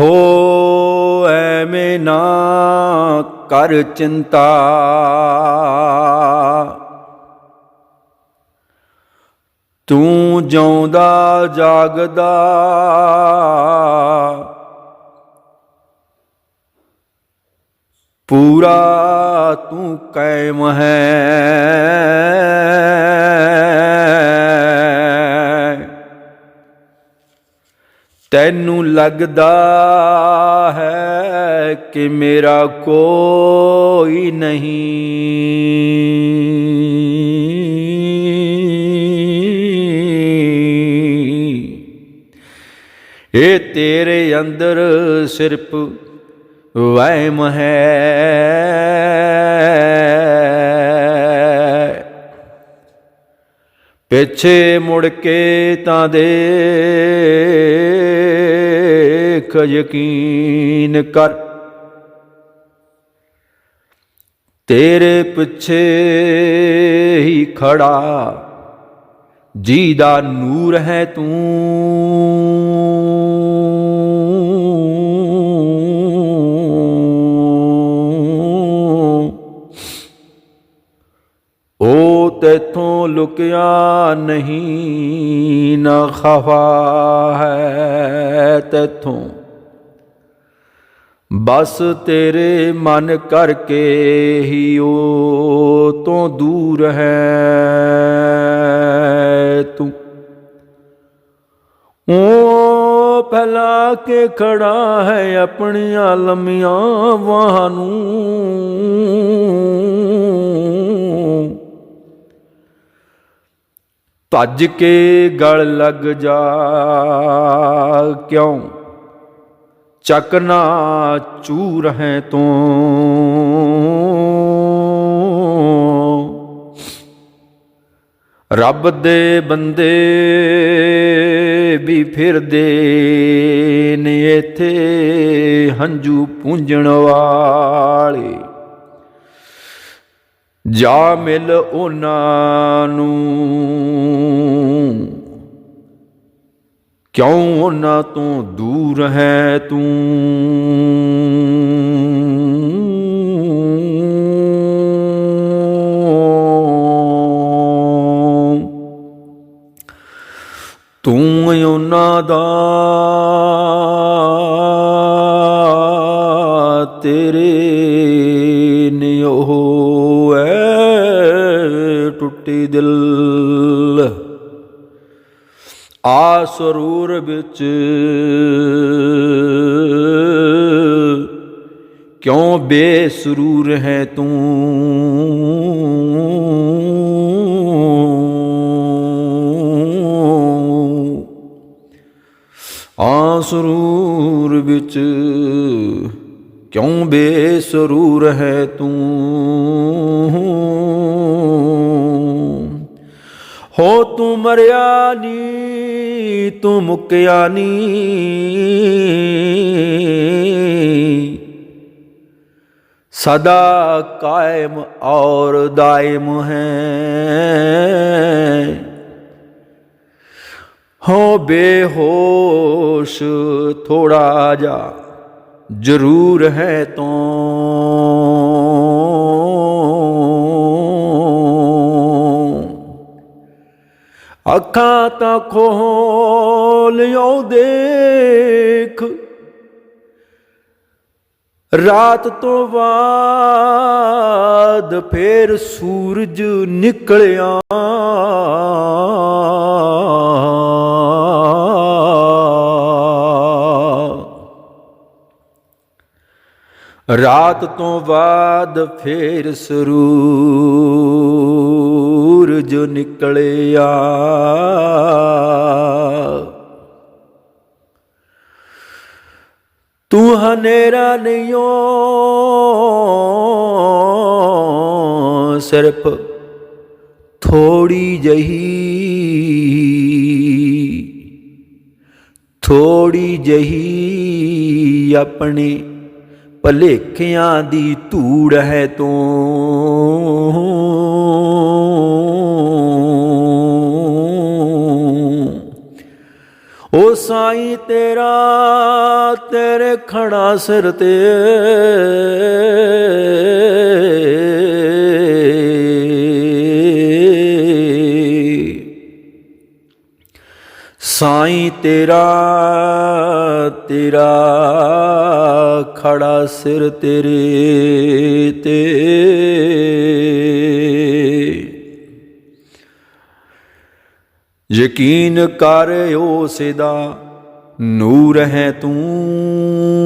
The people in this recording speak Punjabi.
ਹੋ ਐਵੇਂ ਨਾ ਕਰ ਚਿੰਤਾ। ਤੂੰ ਜਿਉਂਦਾ ਜਾਗਦਾ ਪੂਰਾ ਤੂੰ ਕਾਇਮ ਹੈ। ਤੈਨੂੰ ਲੱਗਦਾ ਹੈ ਕਿ ਮੇਰਾ ਕੋਈ ਨਹੀਂ। ਇਹ ਤੇਰੇ ਅੰਦਰ ਸਿਰਫ ਵਹਿਮ ਹੈ। ਪਿੱਛੇ ਮੁੜ ਕੇ ਤਾਂ ਦੇ ਯਕੀਨ ਕਰ। ਤੇਰੇ ਪਿੱਛੇ ਹੀ ਖੜਾ ਜੀ ਦਾ ਨੂਰ ਹੈ ਤੂੰ। ਉਹ ਤੇਥੋਂ ਲੁਕਿਆ ਨਹੀਂ ਨਾ ਖਫਾ ਹੈ ਤੇਥੋਂ। ਬਸ ਤੇਰੇ ਮਨ ਕਰਕੇ ਹੀ ਓ ਤੋਂ ਦੂਰ ਹੈ ਤੂੰ। ਓ ਫੈਲਾ ਕੇ ਖੜਾ ਹੈ ਆਪਣੀਆਂ ਲੰਮੀਆਂ ਬਾਹਾਂ ਨੂੰ। ਤੱਜ ਕੇ ਗਲ ਲੱਗ ਜਾ ਕਿਉਂ? ਚੱਕਨਾ ਚੂਰ ਹੈ ਤੂੰ। ਰੱਬ ਦੇ ਬੰਦੇ ਵੀ ਫਿਰਦੇ ਨੇ ਇੱਥੇ ਹੰਝੂ ਪੂੰਝਣ ਵਾਲੇ। ਜਾ ਮਿਲ ਉਹਨਾਂ ਨੂੰ। ਕਿਉਂ ਉਹਨਾਂ ਤੋਂ ਦੂਰ ਹੈ ਤੂੰ? ਤੂੰ ਉਹਨਾਂ ਦਾ ਤੇਰੇ ਨੇ ਸਰੂਰ ਵਿੱਚ। ਕਿਉਂ ਬੇਸਰੂਰ ਹੈ ਤੂੰ? ਆ ਸਰੂਰ ਵਿੱਚ ਕਿਉਂ ਬੇਸਰੂਰ ਹੈ ਤੂੰ? ਹੋ ਤੂੰ ਮਰਿਆ ਨੀ। ਤੂੰ ਮੁੱਕਿਆ ਨੀ। ਸਦਾ ਕਾਇਮ ਔਰ ਦਾਇਮ ਹੈ। ਹੋ ਬੇਹੋਸ਼ ਥੋੜਾ ਜਾ ਜ਼ਰੂਰ ਹੈ ਤੂੰ। ਅੱਖਾਂ ਤਾਂ ਖੋਲਿਓ ਦੇਖ। ਰਾਤ ਤੋਂ ਬਾਅਦ ਫੇਰ ਸੂਰਜ ਨਿਕਲਿਆ। ਰਾਤ ਤੋਂ ਬਾਅਦ ਫੇਰ ਸਰੂਰਜ ਨਿਕਲਿਆ। ਤੂੰ ਹਨੇਰਾ ਨਿਓ ਸਿਰਫ ਥੋੜੀ ਜਹੀ ਥੋੜੀ ਜਹੀ ਆਪਣੇ ਭਲੇਖਿਆਂ ਦੀ ਧੂੜ ਹੈ ਤੂੰ। ਓ ਸਾਈਂ ਤੇਰਾ ਤੇਰੇ ਖੜਾ ਸਿਰ ਤੇ। ਸਾਈਂ ਤੇਰਾ ਤੇਰਾ ਖੜਾ ਸਿਰ ਤੇਰੇ ਤੇ। ਯਕੀਨ ਕਰ ਉਸੇ ਦਾ ਨੂਰ ਹੈ ਤੂੰ।